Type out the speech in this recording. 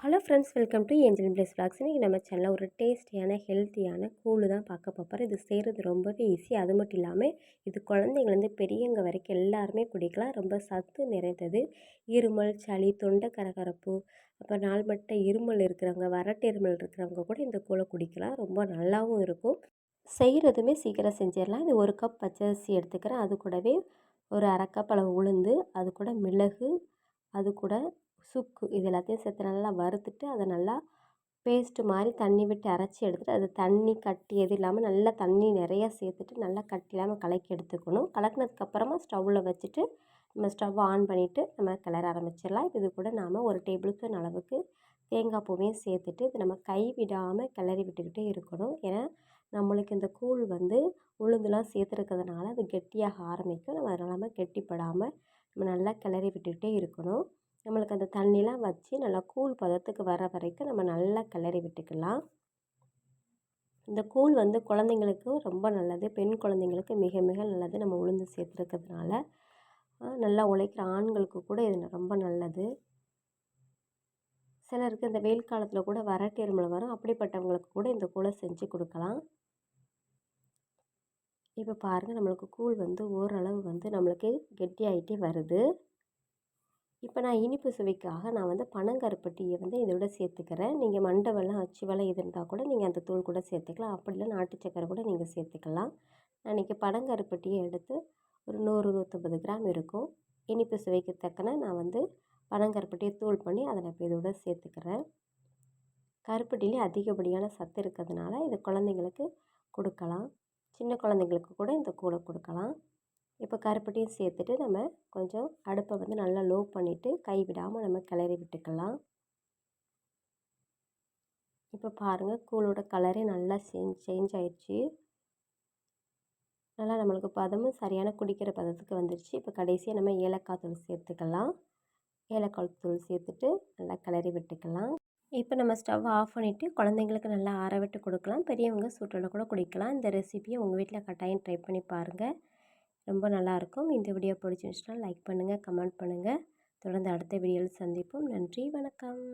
Hello friends welcome to angel place vlogs இன்றைக்கி நம்ம சேனலில் ஒரு டேஸ்டியான ஹெல்த்தியான கூழ் தான் பார்க்க போகிறோம் இது செய்கிறது ரொம்பவே ஈஸி அது மட்டும் இல்லாமல் இது குழந்தைங்கள்லேருந்து பெரியவங்க வரைக்கும் எல்லாருமே குடிக்கலாம். ரொம்ப சத்து நிறைந்தது. இருமல் சளி தொண்டை கரகரப்பு அப்புறம் நாள்பட்ட இருமல் இருக்கிறவங்க வறட்டு இருமல் இருக்கிறவங்க கூட இந்த கூழை குடிக்கலாம். ரொம்ப நல்லாவும் இருக்கும். செய்கிறதுமே சீக்கிரம் செஞ்சிடலாம். இது ஒரு கப் பச்சரிசி எடுத்துக்கிறேன். அது கூடவே ஒரு அரைக்கப் அளவு உளுந்து அது கூட மிளகு அது கூட சுக்கு இது எல்லாத்தையும் சேர்த்து நல்லா வறுத்துட்டு அதை நல்லா பேஸ்ட்டு மாதிரி தண்ணி விட்டு அரைச்சி எடுத்துகிட்டு அது தண்ணி கட்டி எது இல்லாமல் நல்லா தண்ணி நிறையா சேர்த்துட்டு நல்லா கட்டி இல்லாமல் கலக்கி எடுத்துக்கணும். கலக்கினதுக்கப்புறமா ஸ்டவ்வில் வச்சுட்டு நம்ம ஸ்டவ் ஆன் பண்ணிவிட்டு நம்ம கிளற ஆரம்பிச்சிடலாம். இது கூட நாம் ஒரு டேபிள் ஸ்பூன் அளவுக்கு தேங்காய் பூவையும் சேர்த்துட்டு இது நம்ம கை விடாமல் கிளறி விட்டுக்கிட்டே இருக்கணும். ஏன்னா நம்மளுக்கு இந்த கூழ் வந்து உளுந்துலாம் சேர்த்துருக்கிறதுனால அது கெட்டியாக ஆரம்பிக்கும். நம்ம அதனால் கெட்டிப்படாமல் நம்ம நல்லா கிளறி விட்டுக்கிட்டே இருக்கணும். நம்மளுக்கு அந்த தண்ணிலாம் வச்சு நல்லா கூழ் பதத்துக்கு வர வரைக்கும் நம்ம நல்லா கிளறி விட்டுக்கலாம். இந்த கூழ் வந்து குழந்தைங்களுக்கு ரொம்ப நல்லது. பெண் குழந்தைங்களுக்கு மிக மிக நல்லது. நம்ம உளுந்து சேர்த்துருக்கிறதுனால. நல்லா உழைக்கிற ஆண்களுக்கு கூட இது ரொம்ப நல்லது. சிலருக்கு இந்த வெயில் காலத்தில் கூட வறட்டு எருமலை வரும். அப்படிப்பட்டவங்களுக்கு கூட இந்த கூழை செஞ்சு கொடுக்கலாம். இப்போ பாருங்கள் நம்மளுக்கு கூழ் வந்து ஓரளவு வந்து நம்மளுக்கு கெட்டியாகிட்டே வருது. இப்போ நான் இனிப்பு சுவைக்காக நான் வந்து பனங்கருப்பட்டியை வந்து இதோட சேர்த்துக்கிறேன். நீங்கள் மண்டவெல்லாம் அச்சுவெல்லாம் அச்சு இது இருந்தால் கூட நீங்கள் அந்த தூள் கூட சேர்த்துக்கலாம். அப்படி இல்லை நாட்டு சக்கரை கூட நீங்கள் சேர்த்துக்கலாம். நான் இன்றைக்கி பனங்கருப்பட்டியை எடுத்து ஒரு நூறு நூற்றம்பது கிராம் இருக்கும். இனிப்பு சுவைக்கு தக்கன நான் வந்து பனங்கருப்பட்டியை தூள் பண்ணி அதை நான் இப்போ இதோட சேர்த்துக்கிறேன். கருப்பட்டிலே அதிகப்படியான சத்து இருக்கிறதுனால இது குழந்தைங்களுக்கு கொடுக்கலாம். சின்ன குழந்தைங்களுக்கு கூட இந்த கூடை கொடுக்கலாம். இப்போ கருப்பட்டியும் சேர்த்துட்டு நம்ம கொஞ்சம் அடுப்பை வந்து நல்லா லோ பண்ணிவிட்டு கை விடாமல் நம்ம கிளறி விட்டுக்கலாம். இப்போ பாருங்கள் கூழோட கலரே நல்லா சேஞ்ச் சேஞ்ச் ஆயிடுச்சு. நல்லா நம்மளுக்கு பதமும் சரியான குடிக்கிற பதத்துக்கு வந்துடுச்சு இப்போ கடைசியாக நம்ம ஏலக்காய் தூள் சேர்த்துக்கலாம். ஏலக்காய் தூள் சேர்த்துட்டு நல்லா கிளறி விட்டுக்கலாம். இப்போ நம்ம ஸ்டவ் ஆஃப் பண்ணிவிட்டு குழந்தைங்களுக்கு நல்லா ஆற விட்டு கொடுக்கலாம். பெரியவங்க சூட்டோட கூட குடிக்கலாம். இந்த ரெசிபியை உங்கள் வீட்டில் கட்டாயம் ட்ரை பண்ணி பாருங்கள் ரொம்ப நல்லாயிருக்கும். இந்த வீடியோ பிடிச்சிருந்துச்சுன்னா லைக் பண்ணுங்கள் கமெண்ட் பண்ணுங்கள் தொடர்ந்து அடுத்த வீடியோவில் சந்திப்போம். நன்றி வணக்கம்.